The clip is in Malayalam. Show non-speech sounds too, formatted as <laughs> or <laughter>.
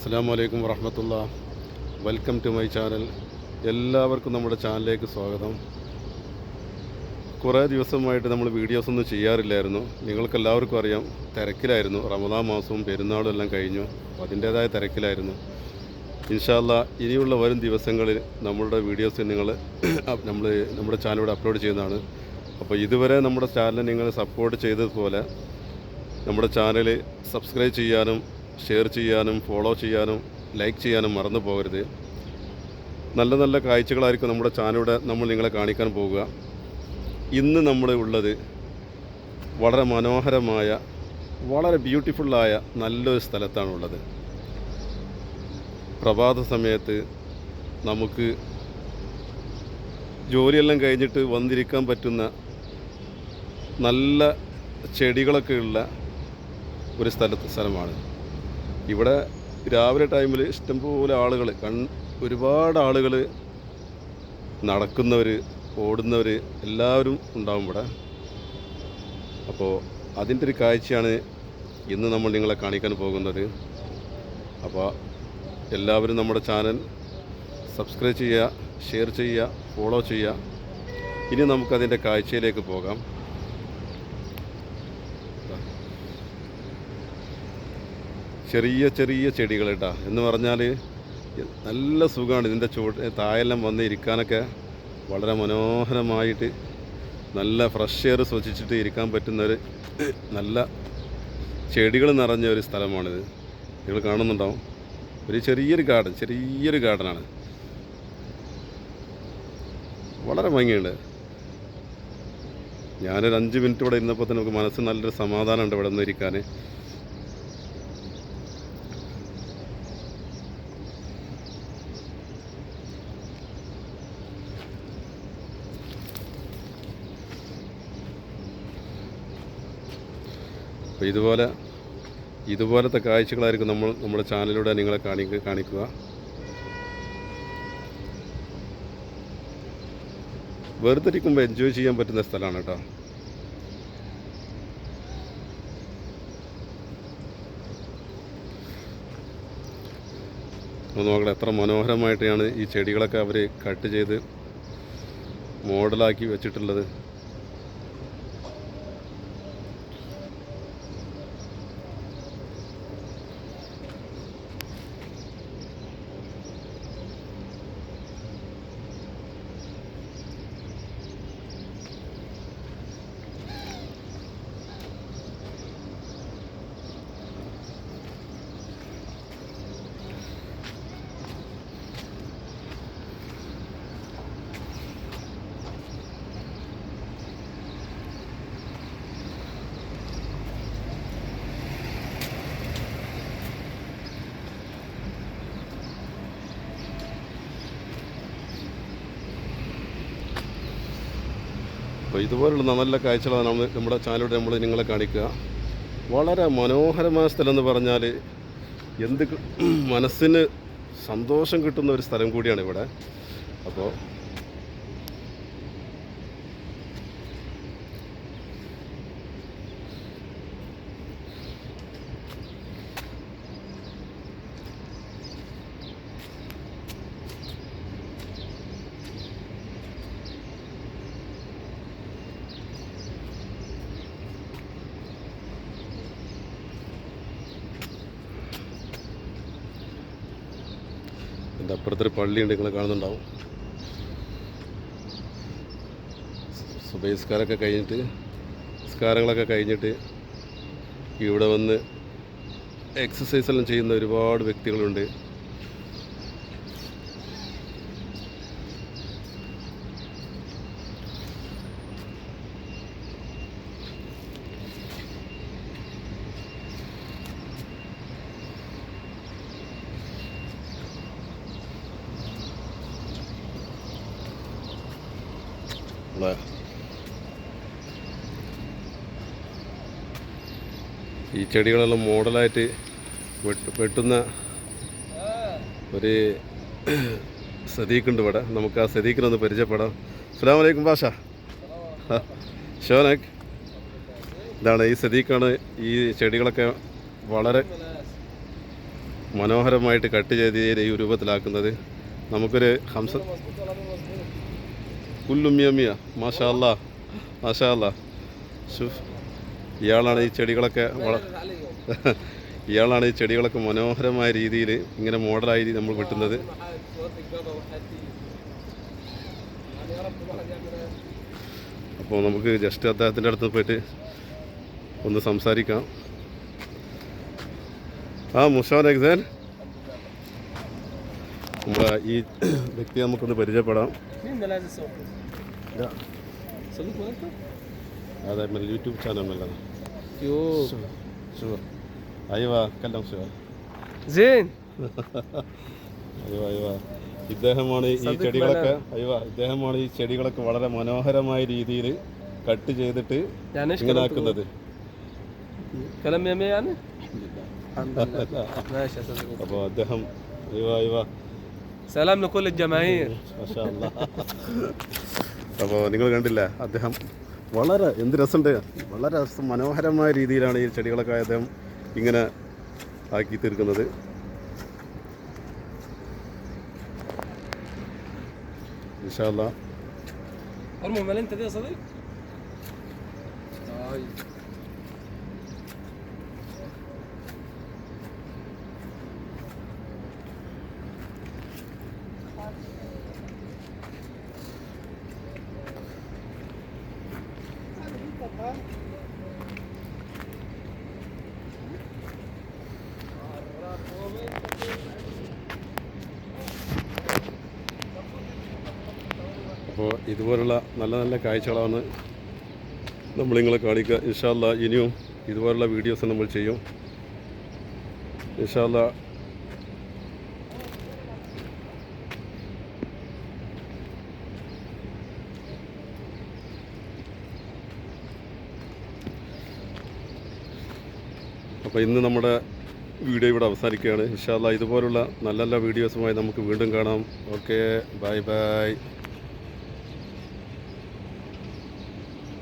അസ്സാം വലൈക്കും വറഹമത്തുള്ള. Welcome to my channel. എല്ലാവർക്കും നമ്മുടെ ചാനലിലേക്ക് സ്വാഗതം. കുറേ ദിവസമായിട്ട് നമ്മൾ വീഡിയോസൊന്നും ചെയ്യാറില്ലായിരുന്നു. നിങ്ങൾക്കെല്ലാവർക്കും അറിയാം തിരക്കിലായിരുന്നു. റമദാ മാസവും പെരുന്നാളും എല്ലാം കഴിഞ്ഞു. അതിന്റേതായ തിരക്കിലായിരുന്നു. ഇൻഷാല്ല ഇനിയുള്ള വരും ദിവസങ്ങളിൽ നമ്മളുടെ വീഡിയോസ് നിങ്ങൾ നമ്മൾ നമ്മുടെ ചാനലിലൂടെ അപ്ലോഡ് ചെയ്യുന്നതാണ്. അപ്പോൾ ഇതുവരെ നമ്മുടെ ചാനൽ നിങ്ങൾ സപ്പോർട്ട് ചെയ്തതുപോലെ നമ്മുടെ ചാനൽ സബ്സ്ക്രൈബ് ചെയ്യാനും ഷെയർ ചെയ്യാനും ഫോളോ ചെയ്യാനും ലൈക്ക് ചെയ്യാനും മറന്നു പോകരുത്. നല്ല നല്ല കാഴ്ചകളായിരിക്കും നമ്മുടെ ചാനലിലൂടെ നമ്മൾ നിങ്ങളെ കാണിക്കാൻ പോവുക ഇന്ന് നമ്മൾ ഉള്ളത് വളരെ മനോഹരമായ വളരെ ബ്യൂട്ടിഫുള്ളായ നല്ലൊരു സ്ഥലത്താണുള്ളത് പ്രഭാത സമയത്ത് നമുക്ക് ജോലിയെല്ലാം കഴിഞ്ഞിട്ട് വന്നിരിക്കാൻ പറ്റുന്ന നല്ല ചെടികളൊക്കെ ഉള്ള ഒരു സ്ഥലത്ത് സ്ഥലമാണ്. ഇവിടെ രാവിലെ ടൈമിൽ ഇഷ്ടംപോലെ ആളുകൾ കൺ ഒരുപാട് ആളുകൾ നടക്കുന്നവർ ഓടുന്നവർ എല്ലാവരും ഉണ്ടാവും ഇവിടെ. അപ്പോൾ അതിന്റെ ഒരു കാഴ്ചയാണ് ഇന്ന് നമ്മൾ നിങ്ങളെ കാണിക്കാൻ പോകുന്നത്. അപ്പോൾ എല്ലാവരും നമ്മുടെ ചാനൽ സബ്സ്ക്രൈബ് ചെയ്യുക ഷെയർ ചെയ്യുക ഫോളോ ചെയ്യുക. ഇനി നമുക്കതിന്റെ കാഴ്ചയിലേക്ക് പോകാം. ചെറിയ ചെറിയ ചെടികൾ കേട്ടോ എന്ന് പറഞ്ഞാൽ നല്ല സുഖമാണ് ഇതിന്റെ ചുവട് തായെല്ലാം വന്ന് ഇരിക്കാനൊക്കെ വളരെ മനോഹരമായിട്ട് നല്ല ഫ്രഷ് എയർ ശ്വസിച്ചിട്ട് ഇരിക്കാൻ പറ്റുന്ന ഒരു നല്ല ചെടികൾ നിറഞ്ഞ ഒരു സ്ഥലമാണിത്. നിങ്ങൾ കാണുന്നുണ്ടാവും. ഒരു ചെറിയൊരു ഗാർഡൻ ചെറിയൊരു ഗാർഡനാണ്. വളരെ ഭംഗിയുണ്ട്. ഞാനൊരു അഞ്ച് മിനിറ്റ് ഇവിടെ ഇരുന്നപ്പോൾ തന്നെ നമുക്ക് മനസ്സിന് നല്ലൊരു സമാധാനമുണ്ട് ഇവിടെ നിന്ന് ഇരിക്കാൻ അപ്പോൾ ഇതുപോലെ ഇതുപോലത്തെ കാഴ്ചകളായിരിക്കും നമ്മൾ നമ്മുടെ ചാനലിലൂടെ നിങ്ങളെ കാണിക്കുക കാണിക്കുക. വെറുതെ ഇരിക്കുമ്പോൾ എൻജോയ് ചെയ്യാൻ പറ്റുന്ന സ്ഥലമാണ് കേട്ടോ. നോക്കട്ടെ എത്ര മനോഹരമായിട്ടാണ് ഈ ചെടികളൊക്കെ അവർ കട്ട് ചെയ്ത് മോഡലാക്കി വെച്ചിട്ടുള്ളത്. അപ്പോൾ ഇതുപോലുള്ള നല്ല കാഴ്ചകളാണ് നമ്മൾ നമ്മുടെ ചാനലിലൂടെ നമ്മൾ നിങ്ങളെ കാണിക്കുക. വളരെ മനോഹരമായ സ്ഥലം എന്ന് പറഞ്ഞാൽ എന്ത് മനസ്സിന് സന്തോഷം കിട്ടുന്ന ഒരു സ്ഥലം കൂടിയാണ് ഇവിടെ. അപ്പോൾ എന്റെ അപ്പുറത്തൊരു പള്ളിയുണ്ട് നിങ്ങൾ കാണുന്നുണ്ടാവും. സുബൈസ്കാരൊക്കെ കഴിഞ്ഞിട്ട് സ്കാരങ്ങളൊക്കെ കഴിഞ്ഞിട്ട് ഇവിടെ വന്ന് എക്സസൈസ് എല്ലാം ചെയ്യുന്ന ഒരുപാട് വ്യക്തികളുണ്ട്. നമ്മളെ ഈ ചെടികളെല്ലാം മോഡലായിട്ട് വെട്ട് വെട്ടുന്ന ഒരു സദീഖുണ്ട് ഇവിടെ. നമുക്ക് ആ സദീഖിനൊന്ന് പരിചയപ്പെടാം. അസ്സാം വലൈക്കും ഭാഷ ഷോനക്. ഇതാണ് ഈ സദീഖാണ് ഈ ചെടികളൊക്കെ വളരെ മനോഹരമായിട്ട് കട്ട് ചെയ്ത് ഈ രൂപത്തിലാക്കുന്നത്. നമുക്കൊരു ഹംസ കുല്ലുമ്മിയമ്മിയ മാഷാ അല്ലാ മാഷാ ഷുഫ് ഇയാളാണ് ഈ ചെടികളൊക്കെ <laughs> ഇയാളാണ് ഈ ചെടികളൊക്കെ മനോഹരമായ രീതിയിൽ ഇങ്ങനെ മോഡലായി നമ്മൾ വെട്ടുന്നത്. അപ്പോൾ നമുക്ക് ജസ്റ്റ് അദ്ദേഹത്തിന്റെ അടുത്ത് പോയിട്ട് ഒന്ന് സംസാരിക്കാം. ആ മുഷാൻ എക്സാൻ നമ്മളെ ഈ വ്യക്തിയെ നമുക്കൊന്ന് പരിചയപ്പെടാം. مين ملاذ الصوت؟ صديق مالك؟ അതെ من اليوتيوب channel ملنا يوب شو ايوه كلم شو زين അയ്യോ അയ്യോ ഇദ്ദേഹമാണ് ഈ സദിഖ് ചെടികളൊക്കെ അയ്യോ ഇദ്ദേഹമാണ് ഈ ചെടികളൊക്കെ വളരെ മനോഹരമായ രീതിയിൽ കട്ട് ചെയ്തിട്ട് يعني ايش ഇങ്ങനെ كلام ആക്കുന്നത് تقول؟ كلام يمي يعني؟ الحمد لله ماشي يا صديقي അപ്പോൾ അദ്ദേഹം അയ്യോ അയ്യോ سلام لكل الجماهير അപ്പോൾ നിങ്ങൾ കണ്ടില്ല അദ്ദേഹം വളരെ എന്ത് രസമുണ്ട് വളരെ രസം മനോഹരമായ രീതിയിലാണ് ഈ ചെടികളൊക്കെ അദ്ദേഹം ഇങ്ങനെ ആക്കി തീർക്കുന്നത് ഇൻഷാല്ല ارموا مال انت دي يا صديق؟ ഇതുപോലുള്ള നല്ല നല്ല കാഴ്ചകളാണ് നമ്മൾ നിങ്ങളെ കാണിക്കുക ഇൻഷാല്ല ഇനിയും ഇതുപോലുള്ള വീഡിയോസ് നമ്മൾ ചെയ്യും. ഇൻഷാല്ല അപ്പോൾ ഇന്ന് നമ്മുടെ വീഡിയോ ഇവിടെ അവസാനിക്കുകയാണ്. ഇൻഷാല്ല ഇതുപോലുള്ള നല്ല നല്ല വീഡിയോസുമായി നമുക്ക് വീണ്ടും കാണാം. Okay bye bye.